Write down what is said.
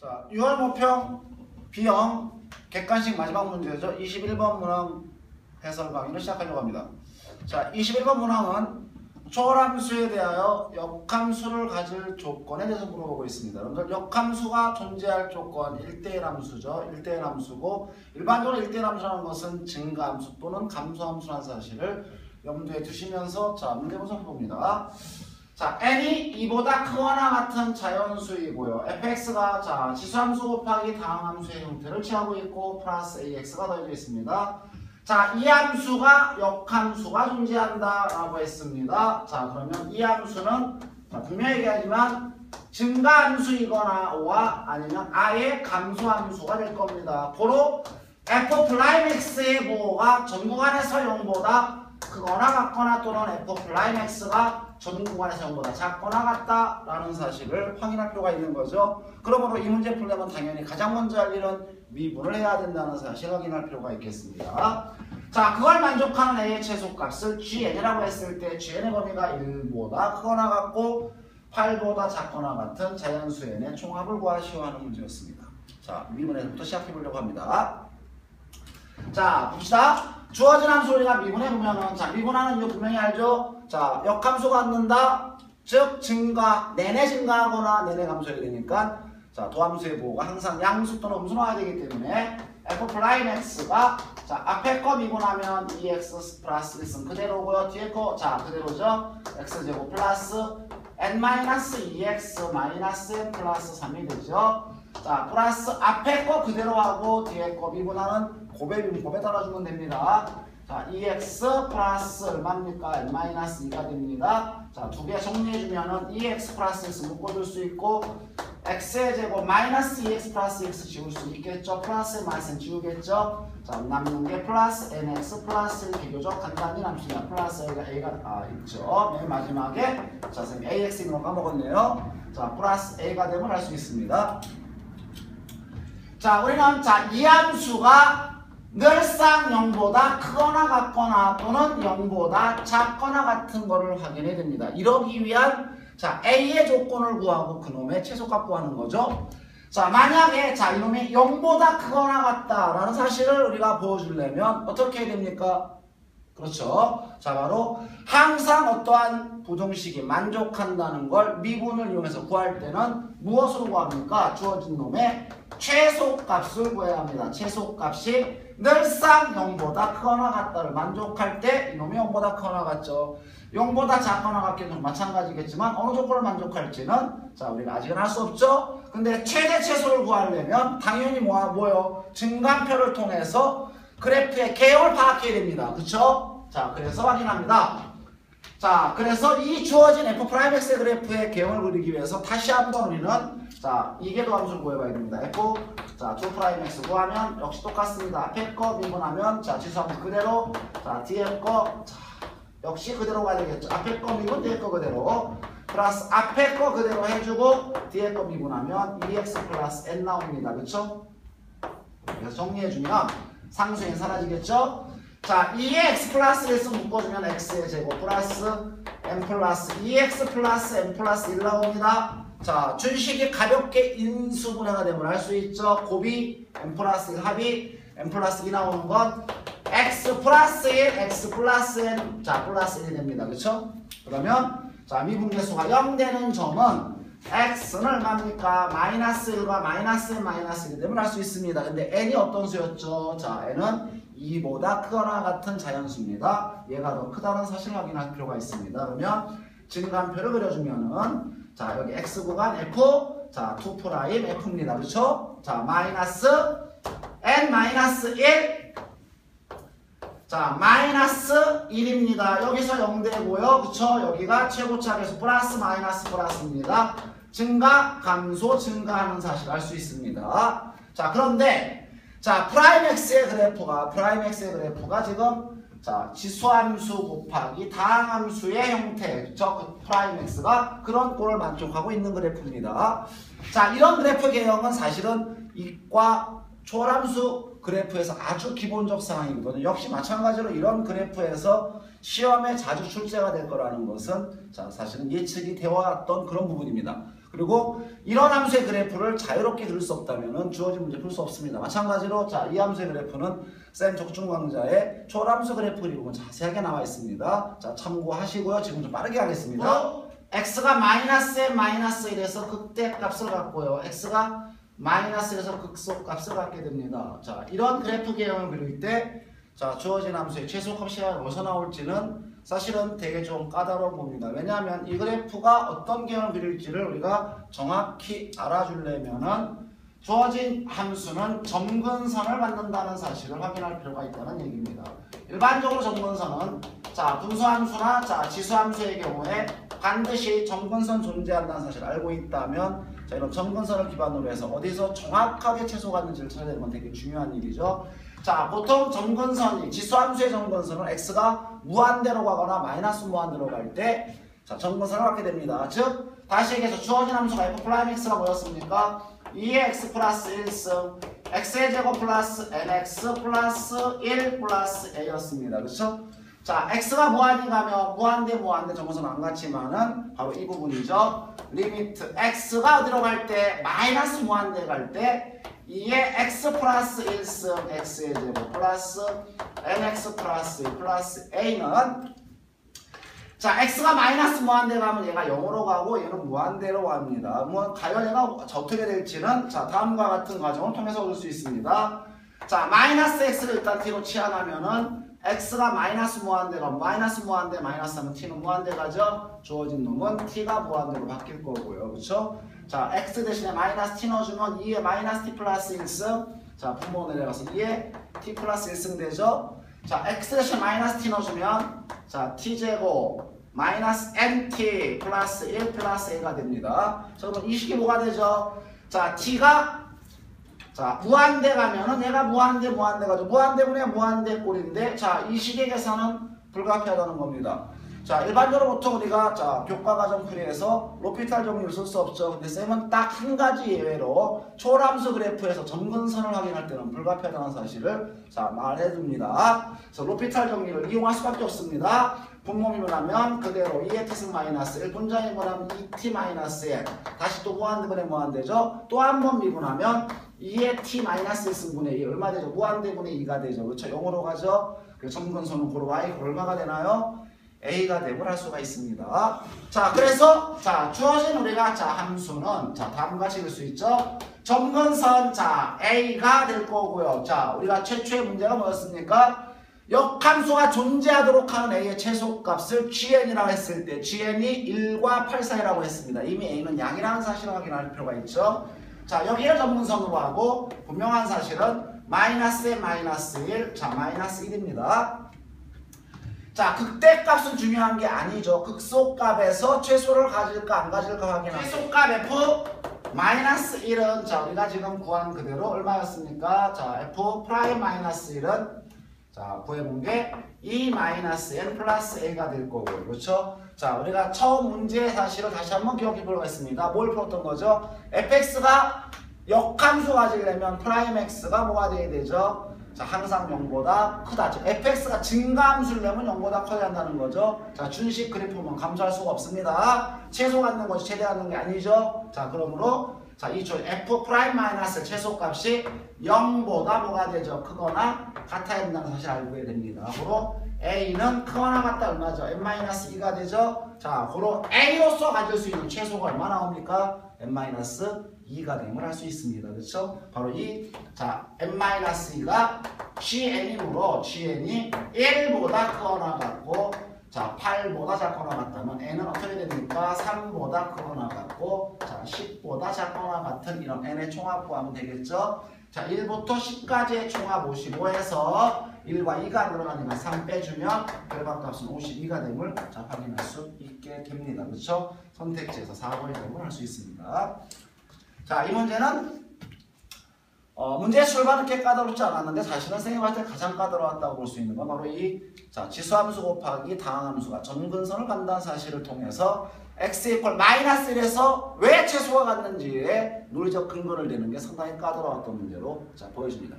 자, 6월 모평 B형 객관식 마지막 문제죠. 21번 문항 해설 강의를 시작하려고 합니다. 자, 21번 문항은 초월함수에 대하여 역함수를 가질 조건에 대해서 물어보고 있습니다. 여러분들 역함수가 존재할 조건 1대1 함수죠. 1대1 함수고 일반적으로 1대1 함수라는 것은 증가함수 또는 감소함수라는 사실을 염두에 두시면서 자, 문제 분석 봅니다. 자, n이 2보다 크거나 같은 자연수이고요. fx가 자 지수함수 곱하기 다항함수의 형태를 취하고 있고 플러스 ax가 더해져 있습니다. 자, 이 함수가 역함수가 존재한다 라고 했습니다. 자, 그러면 이 함수는 자, 분명히 얘기하지만 증가함수이거나와 아니면 아예 감소함수가 될 겁니다. 고로 f 플라임 x의 보호가 전 구간에서 0보다 크거나 같거나 또는 f 플라임 x가 전 구간에서 0보다 작거나 같다라는 사실을 확인할 필요가 있는 거죠. 그러므로 이 문제 풀려면 당연히 가장 먼저 할 일은 미분을 해야 된다는 사실 확인할 필요가 있겠습니다. 자, 그걸 만족하는 a의 최소값을 gn이라고 했을 때 gn의 범위가 1보다 크거나 같고 8보다 작거나 같은 자연수 n의 총합을 구하시오 하는 문제였습니다. 자, 미분에서부터 시작해 보려고 합니다. 자, 봅시다. 주어진 함수 우리가 미분해 보면은 자, 미분하는 이유 분명히 알죠? 자, 역함수가 얻는다. 즉 증가, 내내 증가하거나 내내 감소해야 되니까 자, 도함수의 보호가 항상 양수 또는 음수 나와야 되기 때문에 f 플라임 x가 자, 앞에 거 미분하면 2x 플러스 1은 그대로고요. 뒤에 거 자, 그대로죠. x제곱 플러스 n-2x 마이너스 n 플러스 3이 되죠. 자, 플러스 앞에 거 그대로 하고 뒤에 거 미분하는 미분 곱에 따라주면 됩니다. 자, 2x 플러스 얼마입니까? n-2가 됩니다. 자, 두 개 정리해주면은 2x 플러스 x 묶어줄 수 있고 x의 제곱 마이너스 2x 플러스 x 지울 수 있겠죠? 플러스 마이너스 n 지우겠죠? 자, 남는 게 플러스 nx 플러스 비교적 간단히 남습니다. 플러스 a가 a가 아, 있죠. 맨 마지막에 자, 선생님 ax 있는 거 까먹었네요. 자, 플러스 a가 되면 할 수 있습니다. 자, 우리는 자, 이 함수가 늘상 0보다 크거나 같거나 또는 0보다 작거나 같은 거를 확인해야 됩니다. 이러기 위한 자, A의 조건을 구하고 그놈의 최소값 구하는 거죠. 자, 만약에 자, 이놈이 0보다 크거나 같다라는 사실을 우리가 보여주려면 어떻게 해야 됩니까? 그렇죠. 자, 바로 항상 어떠한 부등식이 만족한다는 걸 미분을 이용해서 구할 때는 무엇으로 구합니까? 주어진 놈의 최소값을 구해야 합니다. 최소값이 늘상 0보다 크거나 같다를 만족할 때 이놈이 0보다 크거나 같죠. 0보다 작거나 같기는 마찬가지겠지만 어느 조건을 만족할지는 자 우리가 아직은 할수 없죠. 근데 최대 최소를 구하려면 당연히 뭐, 뭐요? 증간표를 통해서 그래프의 개형을 파악해야 됩니다. 그쵸? 자 그래서 확인합니다. 자 그래서 이 주어진 f 프라임 x의 그래프의 개형을 그리기 위해서 다시 한번 우리는 자 이계도 함수를 구해봐야 됩니다. f 자2 프라임 x 구하면 역시 똑같습니다. 앞에 거 미분하면 자 지수함수 그대로 자 뒤에 거 자, 역시 그대로 가야 되겠죠. 앞에 거 미분 뒤에 거 그대로 플러스 앞에 거 그대로 해주고 뒤에 거 미분하면 2x 플러스 n 나옵니다. 그쵸? 그래서 정리해주면 상수엔 사라지겠죠? 자 2에 x 플러스 1을 묶어주면 x의 제곱 플러스 n 플러스 2x 플러스 n 플러스 1 나옵니다. 자 준식이 가볍게 인수분해가 되면 할수 있죠. 곱이 n 플러스 1 합이 n 플러스 2 나오는 건 x 플러스 1, x 플러스 n, 자 플러스 1이 됩니다. 그렇죠? 그러면 자 미분계수가 0 되는 점은 x는 얼마입니까? 마이너스 1과 마이너스 n 마이너스 1이 되면 할수 있습니다. 근데 n이 어떤 수였죠? 자 n은 2보다 크거나 같은 자연수입니다. 얘가 더 크다는 사실을 확인할 필요가 있습니다. 그러면 증간표를 그려주면은 자 여기 x 구간 f 자 2 프라임 f입니다. 그렇죠? 자 마이너스 n 마이너스 1 자, 마이너스 1입니다. 여기서 0 되고요. 그쵸? 여기가 최고차에서 플러스 마이너스 플러스입니다. 증가, 감소, 증가하는 사실 알 수 있습니다. 자, 그런데 자, 프라임 x의 그래프가 프라임 x의 그래프가 지금 자, 지수함수 곱하기 다항함수의 형태, 그쵸? 그 프라임 x가 그런 꼴을 만족하고 있는 그래프입니다. 자, 이런 그래프 개형은 사실은 이과 초월함수 그래프에서 아주 기본적 사항이거든요. 역시 마찬가지로 이런 그래프에서 시험에 자주 출제가 될 거라는 것은 자 사실은 예측이 되어 왔던 그런 부분입니다. 그리고 이런 함수의 그래프를 자유롭게 그릴 수 없다면 주어진 문제 풀 수 없습니다. 마찬가지로 자 이 함수의 그래프는 쌤 적중 강좌에 초람수 그래프 그리고 자세하게 나와 있습니다. 자 참고하시고요. 지금 좀 빠르게 하겠습니다. x가 마이너스 n 마이너스 1에서 극대 값을 갖고요. x가 마이너스 1에서 극소값을 갖게 됩니다. 자 이런 그래프 개형을 그릴 때 자 주어진 함수의 최소값이 어디서 나올지는 사실은 되게 좀 까다로운 겁니다. 왜냐하면 이 그래프가 어떤 개형을 그릴지를 우리가 정확히 알아주려면은 주어진 함수는 점근선을 만든다는 사실을 확인할 필요가 있다는 얘기입니다. 일반적으로 점근선은 자 분수함수나 자 지수함수의 경우에 반드시 점근선 존재한다는 사실을 알고 있다면 자 이런 점근선을 기반으로 해서 어디서 정확하게 찾아야 되는 건 되게 중요한 일이죠. 자 보통 점근선이 지수함수의 점근선은 x가 무한대로 가거나 마이너스 무한대로 갈 때자 점근선을 갖게 됩니다. 즉 다시 얘기해서 주어진 함수가 f 프라임 x가 뭐였습니까? 2x 플러스 1승 x의 제곱 플러스 nx 플러스 1 플러스 a였습니다. 그렇죠? 자, x가 무한이 가면 무한 대 무한대 점선은 안 같지만은 바로 이 부분이죠. 리미트 x가 어디로 갈때 마이너스 무한 대 갈때 2의 x 플러스 1승 x의 제곱 플러스 nx 플러스 1 플러스 a는 자, x가 마이너스 무한대 가면 얘가 0으로 가고 얘는 무한대로 갑니다. 뭐 과연 얘가 어떻게 될지는 자, 다음과 같은 과정을 통해서 볼 수 있습니다. 자, 마이너스 x를 일단 t로 치환하면은 x가 마이너스 무한대가 마이너스 무한대 마이너스 하면 t는 무한대 가죠. 주어진 놈은 t가 무한대로 바뀔 거고요. 그렇죠? 자, x 대신에 마이너스 t 넣어주면 2에 마이너스 t 플러스 1승 자, 분모 내려가서 2에 t 플러스 1승 되죠. 자, x 대신 마이너스 t 넣어주면 자, t제곱 마이너스 nt 플러스 1 플러스 a가 됩니다. 자, 그럼 이 식이 뭐가 되죠? 자, t가 자, 무한대 가면은 얘가 무한대 무한대 가죠. 무한대 분의 무한대 꼴인데 자, 이 식의 계산은 불가피하다는 겁니다. 자, 일반적으로 보통 우리가 자, 교과 과정 풀이에서 로피탈 정리를 쓸 수 없죠. 근데 쌤은 딱 한 가지 예외로 초람수 그래프에서 점근선을 확인할 때는 불가피하다는 사실을 자, 말해 줍니다. 그래서 로피탈 정리를 이용할 수밖에 없습니다. 분모미분 하면 그대로 2의 t승 마이너스 1 분자이분 하면 2t 마이너스 1 다시 또 무한대분의 무한대죠. 또 한 번 미분하면 2의 t 마이너스 1승분의 2 얼마 되죠? 무한대분의 2가 되죠. 그렇죠? 0으로 가죠. 그 점근선은 고로 y 얼마가 되나요? a가 되고 할 수가 있습니다. 자, 그래서 자 주어진 우리가 자 함수는 자 다음과 같이 읽을 수 있죠. 점근선 자 a가 될 거고요. 자 우리가 최초의 문제가 뭐였습니까? 역함수가 존재하도록 하는 a의 최소값을 gn이라고 했을 때 gn이 1과 8 사이라고 했습니다. 이미 a는 양이라는 사실을 확인할 필요가 있죠. 자 여기를 점근선으로 하고 분명한 사실은 마이너스 마이너스 1, 자 마이너스 1입니다. 자, 극대값은 중요한 게 아니죠. 극소값에서 최소를 가질까 안 가질까 확인하죠. 최소값 f 마이너스 1은 자 우리가 지금 구한 그대로 얼마였습니까? 자 f 프라임 마이너스 1은 자 구해본 게 e 마이너스 n 플러스 a가 될 거고요. 그렇죠? 자 우리가 처음 문제의 사실을 다시 한번 기억해 보겠습니다. 뭘 풀었던 거죠? fx가 역함수 가지려면 프라임 x가 뭐가 돼야 되죠? 자, 항상 0보다 크다. 즉, fx가 증가함수려면 0보다 커야 한다는 거죠. 자, 준식 그래프만 감소할 수가 없습니다. 최소 갖는 것이 최대 갖는 게 아니죠. 자, 그러므로 자, 이쪽 f 프라임 마이너스 최소값이 0보다 뭐가 되죠? 크거나 같아야 된다는 사실 알고 해야 됩니다. 그로 a는 크거나 같다 얼마죠? n-2가 되죠? 자, 그로 a로서 가질 수 있는 최소가 얼마 나옵니까? n-2가 됨을 할 수 있습니다. 그렇죠? 바로 이 자, n-2가 gn이므로 gn이 1보다 크거나 같고 자, 8보다 작거나 같다면 n은 어떻게 됩니까? 3보다 크거나 같고 자, 10보다 작거나 같은 이런 n의 총합 구하면 되겠죠? 자, 1부터 10까지의 총합 55에서 1과 2가 늘어나니까 3 빼주면 결과값은 52가 됨을 자, 확인할 수 있게 됩니다. 그렇죠? 선택지에서 4번의 답을 할 수 있습니다. 자, 이 문제는 어, 문제의 출발은 꽤 까다롭지 않았는데 사실은 선생님한테 가장 까다로웠다고 볼 수 있는 건 바로 이 자, 지수함수 곱하기 다항함수가 점근선을 간다는 사실을 통해서 x 이퀄 마이너스 1에서 왜 최소가 갔는지에 논리적 근거를 내는 게 상당히 까다로웠던 문제로 자, 보여집니다.